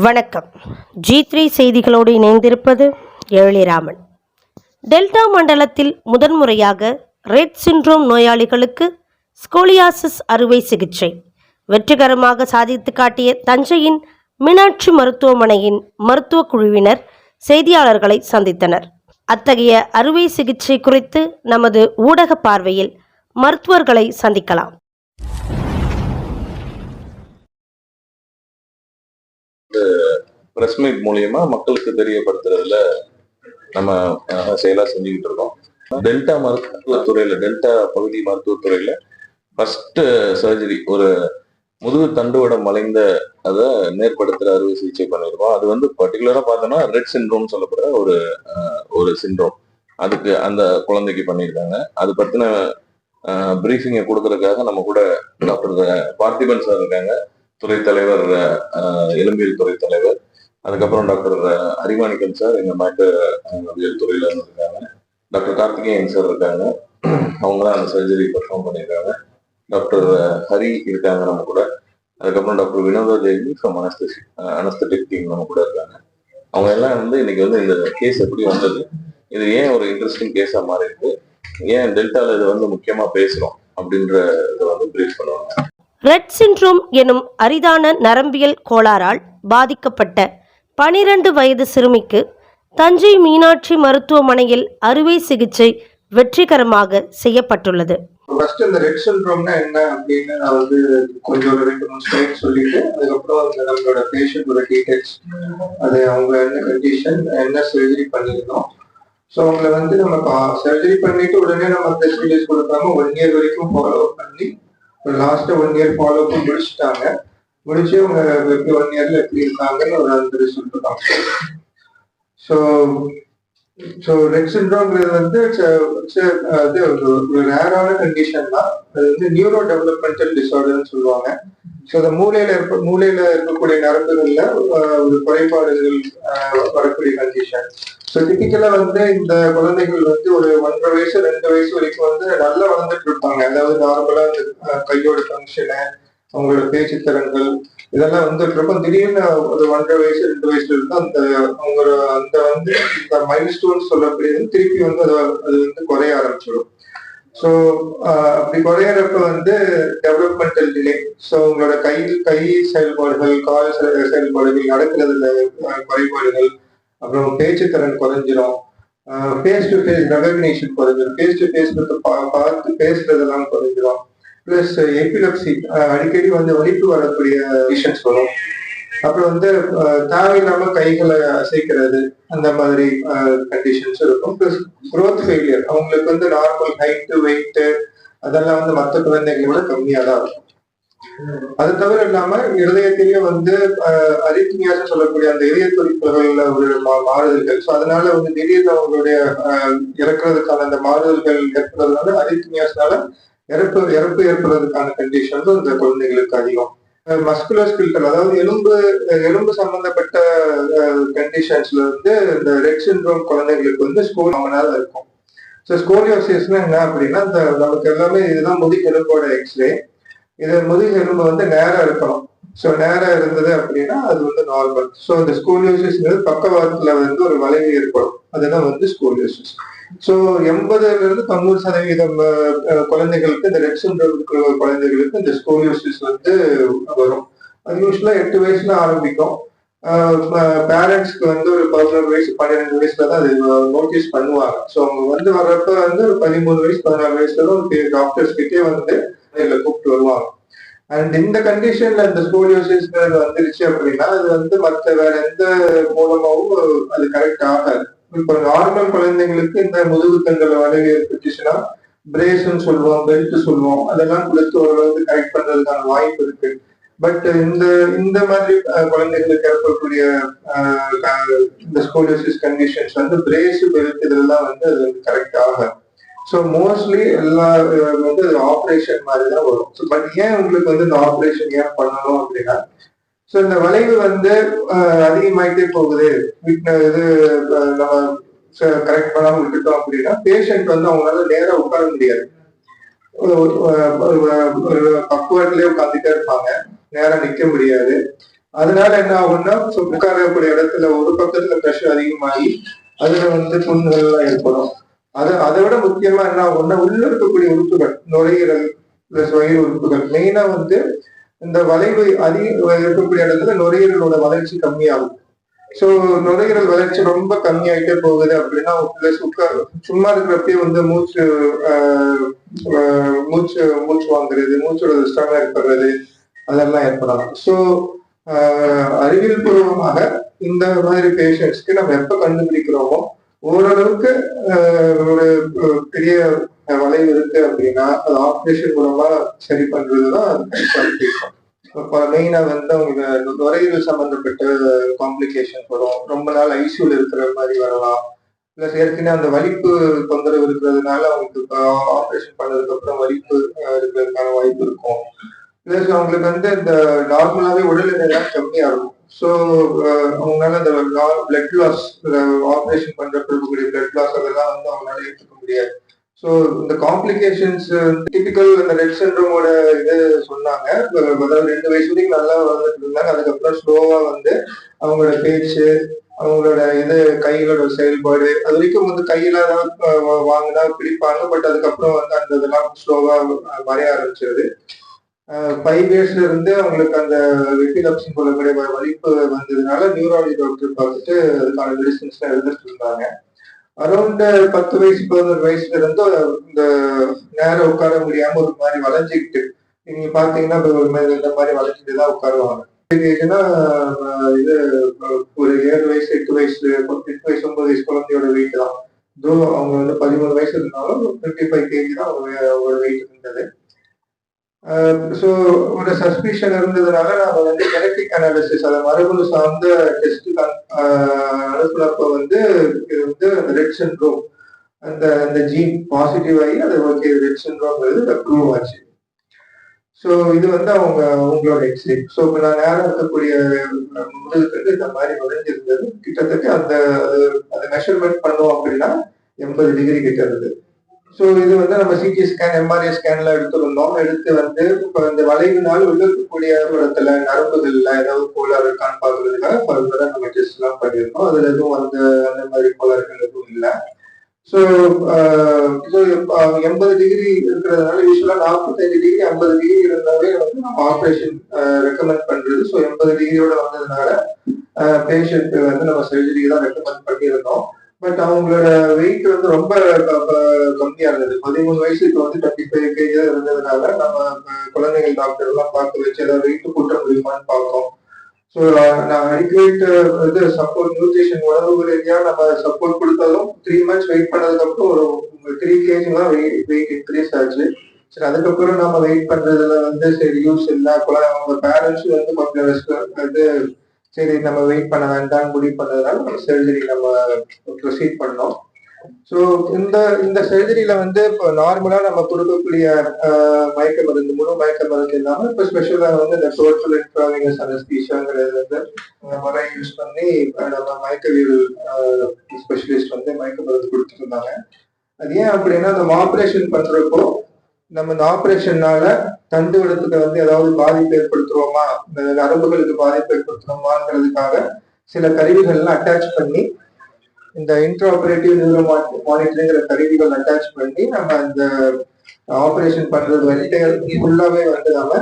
வணக்கம். G three செய்திகளோடு இணைந்திருப்பது எழிலிராமன் டெல்டா மண்டலத்தில் முதன்முறையாக ரெட் சிண்ட்ரோம் நோயாளிகளுக்கு ஸ்கோலியாசிஸ் அறுவை சிகிச்சை. வெற்றிகரமாக சாதித்து காட்டிய தஞ்சையின் மீனாட்சி மருத்துவமனையின் மருத்துவ குழுவினர் செய்தியாளர்களை சந்தித்தனர். அத்தகைய அறுவை சிகிச்சை குறித்து நமது ஊடக பார்வையில் மருத்துவர்களை சந்திக்கலாம். பிரஸ் மீட் மூலியமா மக்களுக்கு தெரியப்படுத்துறதுல நம்ம அஹ், செயலா செஞ்சுக்கிட்டு இருக்கோம். டெல்டா மருத்துவத்துறையில டெல்டா பகுதி மருத்துவத்துறையில ஃபர்ஸ்ட் சர்ஜரி ஒரு முதுகு தண்டுவடம் மலைந்த அதை மேற்படுத்துற அறுவை சிகிச்சை பண்ணியிருக்கோம். அது வந்து பர்டிகுலரா பார்த்தோம்னா ரெட் சிண்ட்ரோம் சொல்லப்படுற ஒரு ஒரு சிண்ட்ரோம் அதுக்கு அந்த குழந்தைக்கு பண்ணியிருக்காங்க. அது பத்தின பிரீஃபிங்கை கொடுக்கறதுக்காக நம்ம கூட டாக்டர் பார்த்திபன் சார் இருக்காங்க. துறை தலைவர் இளம்பியல் துறை தலைவர் அதுக்கப்புறம் டாக்டர் அறிவாணிக்கன் சார் எங்க நாட்டு அவியல் துறையில இருக்காங்க. டாக்டர் கார்த்திகேயன் சார் இருக்காங்க. அவங்களாம் அந்த சர்ஜரி பெர்ஃபார்ம் பண்ணியிருக்காங்க. டாக்டர் ஹரி இருக்காங்க நம்ம கூட. அதுக்கப்புறம் doctor Vinodha Devi from anaesthesia anaesthetic team நம்ம கூட இருக்காங்க. அவங்க எல்லாம் வந்து இன்னைக்கு வந்து இந்த கேஸ் எப்படி வந்தது? இது ஏன் ஒரு இன்ட்ரெஸ்டிங் கேஸா மாறி இருக்கு ஏன் டெல்டால இது வந்து முக்கியமா பேசுறோம்? அப்படின்ற இதை வந்து பிரீஃப் பண்ணுவாங்க. ரெட் சின்ட்ரோம் எனும் அரிதான நரம்பியல் கோளாறால் பாதிக்கப்பட்ட பனிரெண்டு வயது சிறுமிக்கு தஞ்சை மீனாட்சி மருத்துவமனையில் அறுவை சிகிச்சை வெற்றிகரமாக செய்யப்பட்டுள்ளது. ஃபர்ஸ்ட் இந்த ரெட் சிண்ட்ரோம்னா என்ன அப்படின்னு நான் வந்து கொஞ்சம் ஒரு ரெண்டு மூணு ஸ்லைட் சொல்லிட்டு அதுக்கப்புறம் அந்த நம்மளோட பேஷண்டோட டீடைல்ஸ் அது அவங்க என்ன கண்டிஷன் என்ன சர்ஜரி பண்ணியிருந்தோம். ஸோ அவங்கள வந்து நம்ம சர்ஜரி பண்ணிட்டு உடனே நம்ம ஸ்பெஷலிஸ்ட் கொடுக்காம ஒன் இயர் வரைக்கும் ஃபாலோ பண்ணி லாஸ்ட் ஒன் இயர் ஃபாலோ பண்ணி முடிச்சுட்டாங்க. முடிச்சு அவங்க எப்படி ஒன் இயர்ல எப்படி இருக்காங்கன்னு ஒரு அந்த ரிசல்ட் தான் ஸோ ஸோ ரெட் சிண்ட்ரோங்கிறது வந்து அது ஒரு ரேரான கண்டிஷன் தான். அது வந்து நியூரோ டெவலப்மெண்டல் டிசார்டர்னு சொல்லுவாங்க. ஸோ அந்த மூளையில இருக்க மூளையில இருக்கக்கூடிய நரம்புகள்ல ஒரு குறைபாடுகள் வரக்கூடிய கண்டிஷன் ஸோ டிபிக்கலா வந்து இந்த குழந்தைகள் வந்து ஒரு ஒன்றரை வயசு ரெண்டு வயசு வரைக்கும் வந்து நல்லா வளர்ந்துட்டு இருப்பாங்க. அதாவது நார்மலா அந்த கையோட ஃபங்க்ஷனு அவங்களோட பேச்சு திறன்கள் இதெல்லாம் வந்துட்டு இருக்கும் திடீர்னு ஒரு ஒன்றரை வயசு ரெண்டு வயசுல இருந்து அந்த அவங்களோட அந்த வந்து இந்த மைல் ஸ்டோன் சொல்லக்கூடியது திருப்பி வந்து அது அது வந்து குறைய ஆரம்பிச்சிடும். ஸோ அப்படி குறையறப்ப வந்து டெவலப்மெண்டல் டிலே ஸோ உங்களோட கை கை செயல்பாடுகள் கால் செயல்பாடுகள் நடக்கிறதுல குறைபாடுகள் அப்புறம் பேச்சு திறன் குறைஞ்சிரும். ஃபேஸ் டு ஃபேஸ் ரெகக்னேஷன் குறைஞ்சிரும். ஃபேஸ் டு ஃபேஸ் பார்த்து பேசுறதெல்லாம் குறைஞ்சிரும். பிளஸ் எபிலப்சி அடிக்கடி வந்து வலிப்பு வரக்கூடிய விஷன்ஸ் வரும். அப்புறம் வந்து தேவையில்லாம கைகளை அசைக்கிறது அந்த மாதிரி கண்டிஷன்ஸ் இருக்கும். பிளஸ் குரோத் ஃபெயிலியர் அவங்களுக்கு வந்து நார்மல் ஹைட்டு வெயிட் அதெல்லாம் வந்து மற்ற குழந்தைகளை விட கம்மியா தான் இருக்கும். அது தவிர இல்லாம இருதயத்திலேயே வந்து அரித்மியாஸ் சொல்லக்கூடிய அந்த இதய துடிப்புகள்ல ஒரு மா- மாறுதல்கள். ஸோ அதனால வந்து திடீர்னு அவங்களுடைய அஹ், இறக்குறதுக்கான அந்த மாறுதல்கள் ஏற்படுறதுனால அரித்மியாஸ்னால இறப்பு இறப்பு ஏற்படுறதுக்கான கண்டிஷன்ஸ் இந்த குழந்தைகளுக்கு அதிகம். மஸ்குலர் ஸ்கில்டல் அதாவது எலும்பு எலும்பு சம்பந்தப்பட்ட கண்டிஷன்ஸ்ல வந்து இந்த ரெட் சிண்ட்ரோம் குழந்தைகளுக்கு வந்து ஸ்கோல் நேரம் இருக்கும். ஸோ ஸ்கோலியோசிஸ்னா என்ன அப்படின்னா இந்த நமக்கு எல்லாமே இதுதான் முதுகெலும்போட எக்ஸ்ரே இது முதுகெலும்பு வந்து நேராக இருக்கணும் ஸோ நேரா இருந்தது அப்படின்னா அது வந்து நார்மல் ஸோ இந்த ஸ்கோலியோசிஸ்ங்கிறது பக்கவாதத்துல வந்து ஒரு வளைவு ஏற்படும். அதுதான் வந்து ஸ்கோலியோசிஸ் ஸோ எண்பதுல இருந்து தொண்ணூறு சதவீதம் குழந்தைகளுக்கு இந்த ரெட் சிண்ட்ரோம் இருக்கிற குழந்தைகளுக்கு இந்த ஸ்கோலியோசிஸ் வந்து வரும். அது யூஸ்வலா எட்டு வயசுல ஆரம்பிக்கும். பேரண்ட்ஸ்க்கு வந்து ஒரு பதினோரு வயசு பன்னிரெண்டு வயசுல தான் அது நோட்டீஸ் பண்ணுவாங்க. ஸோ அவங்க வந்து வர்றப்ப வந்து ஒரு பதிமூணு வயசு பதினாறு வயசுல ஒரு டாக்டர்ஸ் கிட்டே வந்து கூப்பிட்டு வருவாங்க. அண்ட் இந்த கண்டிஷன்ல இந்த ஸ்கோலியோசிஸ் வந்துருச்சு அப்படின்னா அது வந்து மற்ற வேற எந்த மூலமாவும் அது கரெக்ட் ஆகாது. இப்ப நார்மல் குழந்தைங்களுக்கு இந்த முதுகு தண்டல வளைவு ஏற்பட்டுச்சுன்னா பிரேஸ்ன்னு சொல்லுவோம் பெல்ட் சொல்லுவோம் அதெல்லாம் கொடுத்து ஓரளவுக்கு கரெக்ட் பண்றதுக்கான வாய்ப்பு இருக்கு. பட் இந்த இந்த மாதிரி குழந்தைகளுக்கு ஏற்படக்கூடிய இந்த ஸ்கோலியோசிஸ் கண்டிஷன்ஸ் வந்து பிரேஸ் பெல்ட் இதெல்லாம் வந்து அது கரெக்ட் ஆகாது. ஸோ மோஸ்ட்லி எல்லா வந்து ஆப்ரேஷன் மாதிரி தான் வரும். ஸோ பட் ஏன் உங்களுக்கு வந்து இந்த ஆப்ரேஷன் ஏன் பண்ணணும் அப்படின்னா ஸோ இந்த வளைவு வந்து அதிகமாயிட்டே போகுது. இது நம்ம கரெக்ட் பண்ணாமல் விட்டுட்டோம் அப்படின்னா பேஷண்ட் வந்து அவங்களால நேராக உட்கார முடியாது. ஒரு- பக்குவத்திலே உட்காந்துட்டே இருப்பாங்க. நேரம் நிக்க முடியாது. அதனால என்ன ஆகும்னா உட்காரக்கூடிய இடத்துல ஒரு பக்கத்துல ப்ரெஷர் அதிகமாகி அதுல வந்து புண்ணுகள் எல்லாம் ஏற்படும். அதை அதை விட முக்கியமா என்ன ஆகும்னா உள்ள இருக்கக்கூடிய உறுப்புகள் நுரையீரல் பிளஸ் வயிறு உறுப்புகள். மெயினா வந்து இந்த வளைவு அதிக இருக்கக்கூடிய இடத்துல நுரையீரலோட வளர்ச்சி கம்மியாகும். ஸோ நுரையீரல் வளர்ச்சி ரொம்ப கம்மியாயிட்டே போகுது அப்படின்னா பிளஸ் உட்கார் சும்மா இருக்கிறப்பயே வந்து மூச்சு ஆஹ், மூச்சு மூச்சு வாங்குறது மூச்சோட ஸ்ட்ராங்கா ஏற்படுறது அதெல்லாம் ஏற்படலாம். ஸோ அறிவியல் பூர்வமாக இந்த மாதிரி பேஷண்ட்ஸ்க்கு நம்ம எப்ப கண்டுபிடிக்கிறோமோ ஓரளவுக்கு ஒரு பெரிய வளைவு இருக்கு அப்படின்னா அது ஆப்ரேஷன் மூலமா சரி பண்றதுதான் கண்டுபிடிக்கும் இப்போ மெயினா வந்து அவங்க நுரையீரல் சம்பந்தப்பட்ட காம்ப்ளிகேஷன் வரும். ரொம்ப நாள் ஐசியூல இருக்கிற மாதிரி வரலாம். பிளஸ் ஏற்கனவே அந்த வலிப்பு தொந்தரவு இருக்கிறதுனால அவங்களுக்கு ஆப்ரேஷன் பண்ணதுக்கு அப்புறம் வலிப்பு இருக்கிறதுக்கான வாய்ப்பு இருக்கும். பிளஸ் அவங்களுக்கு வந்து இந்த நார்மலாவே உடல் எல்லாம் கம்மியா இருக்கும் ஸோ uh, அவங்களால அந்த பிளட் லாஸ் ஆப்ரேஷன் பண்றப்ப இருக்கக்கூடிய பிளட் லாஸ் அதெல்லாம் வந்து அவங்களால எடுத்துக்க முடியாது. ஸோ இந்த காம்ப்ளிகேஷன்ஸ் டிபிக்கல் அந்த ரெட் சிண்ட்ரோமோட இது சொன்னாங்க. அதாவது ரெண்டு வயசு வரைக்கும் நல்லா வளர்ந்துட்டு இருந்தாங்க. அதுக்கப்புறம் ஸ்லோவா வந்து அவங்களோட பேச்சு அவங்களோட இது கைகளோட செயல்பாடு அது வரைக்கும் வந்து கையில தான் வாங்கினா பிடிப்பாங்க. பட் அதுக்கப்புறம் வந்து அந்த இதெல்லாம் ஸ்லோவா மறைய ஆரம்பிச்சிருது. ஃபைவ் இயர்ஸ்ல இருந்து அவங்களுக்கு அந்த எபிலப்சின் சொல்லக்கூடிய வ- வலிப்பு வந்ததுனால நியூராலஜி டாக்டர் பார்த்துட்டு அதுக்கான மெடிசன்ஸ் எழுதிட்டு இருந்தாங்க. அரௌண்ட் பத்து வயசு பதினொரு வயசுல இருந்து இந்த நேரம் உட்கார முடியாம ஒரு மாதிரி வளைஞ்சிக்கிட்டு நீங்க பாத்தீங்கன்னா ஒரு மாதிரி இந்த மாதிரி வளைஞ்சிட்டு தான் உட்காருவாங்க. ஏஜ்னா இது ஒரு ஏழு வயசு எட்டு வயசு எட்டு வயசு ஒன்பது வயசு குழந்தையோட வெயிட் தான். இதோ அவங்க வந்து பதிமூணு வயசு இருந்தாலும் ஃபிஃப்டி ஃபைவ் கேஜி தான் அவங்க அவங்களோட வெயிட் இருந்தது. ஸோ ஒரு சஸ்பிஷன் இருந்ததுனால நான் வந்து ஜெனட்டிக் அனாலிசிஸ் அதை மரபணு சார்ந்த டெஸ்ட் அனுப்புனப்ப வந்து இது வந்து ரெட் சிண்ட்ரோம் அந்த அந்த ஜீன் பாசிட்டிவ் ஆகி அது ஓகே ரெட் சென்ட்ரோங்கிறது அப்ரூவ் ஆச்சு. ஸோ இது வந்து அவங்க உங்களோட எக்ஸ்ரே ஸோ இப்போ நான் நேரம் இருக்கக்கூடிய முதலுக்கு இந்த மாதிரி நுழைஞ்சிருந்தது கிட்டத்தட்ட அந்த அது மெஷர்மெண்ட் பண்ணோம் அப்படின்னா எண்பது டிகிரி கிட்ட இருந்தது. ஸோ இது வந்து நம்ம சிடி ஸ்கேன் எம்ஆர்ஐ ஸ்கேன்ல எடுத்துருந்தோம். எடுத்து வந்து இப்போ இந்த வளைவினால் உள்ளக்கூடிய இடத்துல நரம்புகள்ல ஏதாவது கோளாறு இருக்கான்னு பார்க்கறதுக்காக ஃபர்தரா நம்ம டெஸ்ட் எல்லாம் பண்ணியிருந்தோம். அதுல எதுவும் அந்த அந்த மாதிரி கோளாறுகள் எதுவும் இல்லை. ஸோ எண்பது டிகிரி இருக்கிறதுனால யூஸ்வலா நாற்பத்தஞ்சு டிகிரி ஐம்பது டிகிரி இருந்தாலே வந்து நம்ம ஆப்ரேஷன் ரெக்கமெண்ட் பண்றது. ஸோ எண்பது டிகிரியோட வந்ததுனால பேஷண்ட் வந்து நம்ம சர்ஜரி தான் ரெக்கமெண்ட் பண்ணியிருந்தோம். பட் அவங்களோட வெயிட் வந்து ரொம்ப கம்மியா இருந்தது. பதிமூணு வயசுக்கு வந்து டுவெண்ட்டி ஃபைவ் கேஜா இருந்ததுனால நம்ம குழந்தைகள் டாக்டர் எல்லாம் பார்க்க வச்சு ஏதாவது வெயிட் கூட்ட முடியுமான்னு பார்த்தோம் ஸோ நான் அடிக்குவேட் இது சப்போர்ட் நியூட்ரிஷன் உணவு ரீதியா நம்ம சப்போர்ட் கொடுத்தாலும் த்ரீ மந்த்ஸ் வெயிட் பண்ணதுக்கப்புறம் ஒரு த்ரீ கேஜி தான் வெயிட் இன்க்ரீஸ் ஆச்சு. சரி அதுக்கப்புறம் நம்ம வெயிட் பண்றதுல வந்து சரி யூஸ் இல்லை குழந்தை அவங்க பேரண்ட்ஸ் வந்து கொஞ்சம் வந்து சரி நம்ம வெயிட் பண்ண வேண்டாம் முடிவு பண்ணதுனால நம்ம சர்ஜரி நம்ம ப்ரொசீட் பண்ணோம். ஸோ இந்த இந்த சர்ஜரியில வந்து இப்போ நார்மலா நம்ம கொடுக்கக்கூடிய மயக்க மருந்து முழு மயக்க மருந்து இல்லாம இப்போ ஸ்பெஷலா வந்து இந்த டோட்டல் இன்ட்ராவினஸ் அனஸ்தீஷியாங்கிறது வந்து இந்த முறை யூஸ் பண்ணி நம்ம மயக்கவியல் ஸ்பெஷலிஸ்ட் வந்து மயக்க மருந்து கொடுத்துருந்தாங்க அது ஏன் அப்படின்னா நம்ம ஆப்ரேஷன் பண்றப்போ நம்ம இந்த ஆப்ரேஷன்னால தண்டு விடத்துக்கு வந்து ஏதாவது பாதிப்பு ஏற்படுத்துறோமா? இந்த நரம்புகளுக்கு பாதிப்பு ஏற்படுத்துறோமாங்கிறதுக்காக சில கருவிகள்லாம் அட்டாச் பண்ணி இந்த இன்ட்ராபரேட்டிவ் நியூரோ மானிட்டரிங்கிற கருவிகள் அட்டாச் பண்ணி நம்ம இந்த ஆப்ரேஷன் பண்றது வந்துட்டு ஃபுல்லாவே வந்து நம்ம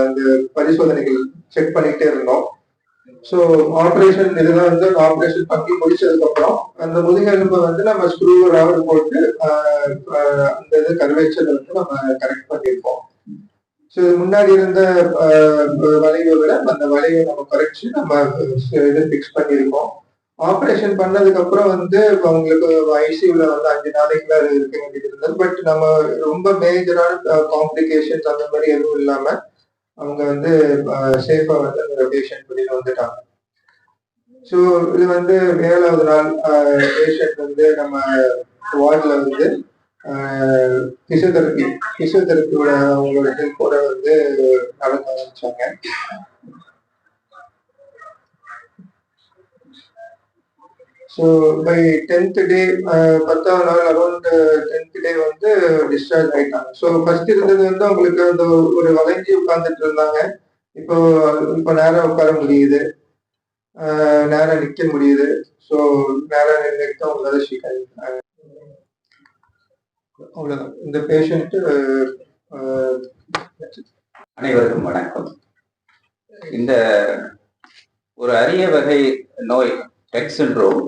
அந்த இந்த பரிசோதனைகள் செக் பண்ணிக்கிட்டே இருந்தோம். ஸோ ஆப்ரேஷன் இதெல்லாம் வந்து ஆப்ரேஷன் பண்ணி முடிச்சதுக்கப்புறம் அந்த முதுகெலும்பை வந்து நம்ம ஸ்க்ரூ ரவர் போட்டு அந்த இது கர்வேச்சர் வந்து நம்ம கரெக்ட் பண்ணியிருக்கோம். ஸோ இது முன்னாடி இருந்த வளைவை விட அந்த வளைவை நம்ம குறைச்சி நம்ம இது ஃபிக்ஸ் பண்ணியிருக்கோம். ஆப்ரேஷன் பண்ணதுக்கு அப்புறம் வந்து அவங்களுக்கு ஐசியூல வந்து அஞ்சு நாளைக்குள்ள அது இருக்க வேண்டியது இருந்தது. பட் நம்ம ரொம்ப மேஜரான காம்ப்ளிகேஷன்ஸ் அந்த மாதிரி எதுவும் இல்லாமல் அவங்க வந்து சேஃபா வந்து அந்த பேஷண்ட் வெளியில வந்துட்டாங்க. ஸோ இது வந்து ஏழாவது நாள் பேஷண்ட் வந்து நம்ம வார்டில் வந்து பிசியோதெரப்பி பிசியோதெரப்பியோட அவங்களோட ஹெல்ப்போட வந்து நடக்க ஆரம்பிச்சாங்க. ஸோ பை டென்த் டே பத்தாவது நாள் அரௌண்ட் டென்த் டே வந்து டிஸ்சார்ஜ் ஆயிட்டாங்க. ஸோ ஃபர்ஸ்ட் இருந்தது வந்து அவங்களுக்கு அந்த ஒரு வளைஞ்சி உட்கார்ந்துட்டு இருந்தாங்க. இப்போ இப்போ நேரம் உட்கார முடியுது. நேரம் நிக்க முடியுது. ஸோ நேரம் நின்றுட்டு அவங்களால ஷீட் அவ்வளோதான் இந்த பேஷண்ட் அனைவருக்கும் வணக்கம். இந்த ஒரு அரிய வகை நோய் டெக் சிண்ட்ரோம்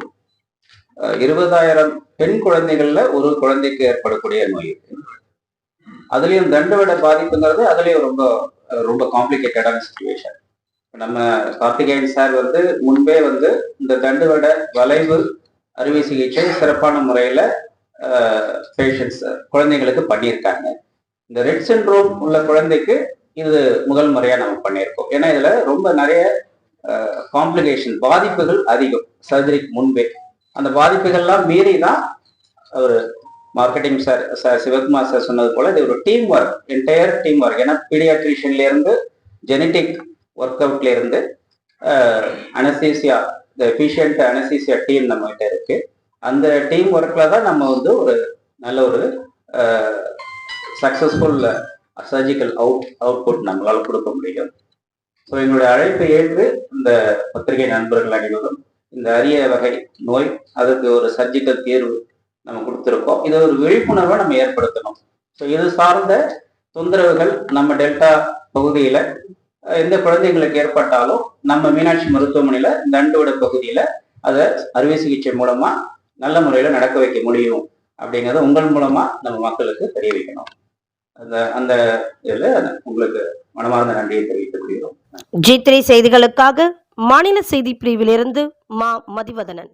இருபதாயிரம் பெண் குழந்தைகள்ல ஒரு குழந்தைக்கு ஏற்படக்கூடிய நோய் இது அதுலயும் தண்டவிட பாதிப்புங்கிறது அதுலயும் ரொம்ப ரொம்ப காம்ப்ளிகேட்டடான சுச்சுவேஷன் நம்ம கார்த்திகேயன் சார் வந்து முன்பே வந்து இந்த தண்டுவட வளைவு அறுவை சிகிச்சை சிறப்பான முறையில பேஷண்ட்ஸ் குழந்தைங்களுக்கு பண்ணியிருக்காங்க. இந்த ரெட் சிண்ட்ரோம் உள்ள குழந்தைக்கு இது முதல் முறையா நம்ம பண்ணியிருக்கோம். ஏன்னா இதுல ரொம்ப நிறைய காம்ப்ளிகேஷன் பாதிப்புகள் அதிகம் சர்ஜரிக்கு முன்பே. அந்த பாதிப்புகள்லாம் மீறி தான் ஒரு marketing sir sir Sivakumar sir சொன்னது போல இது ஒரு team work entire team work ஏன்னா பீடியாட்ரிஷியன்ல இருந்து ஜெனட்டிக் ஒர்க் அவுட்ல இருந்து அனசீசியா இந்த எஃபிஷியன்ட் அனசீசியா டீம் நம்ம கிட்ட இருக்கு. அந்த டீம் ஒர்க்ல தான் நம்ம வந்து ஒரு நல்ல ஒரு சக்சஸ்ஃபுல் சர்ஜிக்கல் அவுட் அவுட்புட் நம்மளால கொடுக்க முடியும். ஸோ என்னுடைய அழைப்பை ஏற்று இந்த பத்திரிகை நண்பர்கள் அனைவரும் இந்த அரிய வகை நோய் அதுக்கு ஒரு சர்ஜிக்கல் தேர்வு நம்ம கொடுத்துருக்கோம். இதை ஒரு விழிப்புணர்வை நம்ம ஏற்படுத்தணும். ஸோ இது சார்ந்த தொந்தரவுகள் நம்ம டெல்டா பகுதியில எந்த குழந்தைங்களுக்கு ஏற்பட்டாலும் நம்ம மீனாட்சி மருத்துவமனையில தண்டோட பகுதியில அதை அறுவை சிகிச்சை மூலமா நல்ல முறையில நடக்க வைக்க முடியும். அப்படிங்கிறத உங்கள் மூலமா நம்ம மக்களுக்கு தெரிய வைக்கணும். அந்த அந்த இதில் உங்களுக்கு மனமார்ந்த நன்றியை தெரிவித்துக் கொள்கிறோம். ஜி த்ரீ செய்திகளுக்காக மாநில செய்தி பிரிவிலிருந்து மா மதிவதனன்.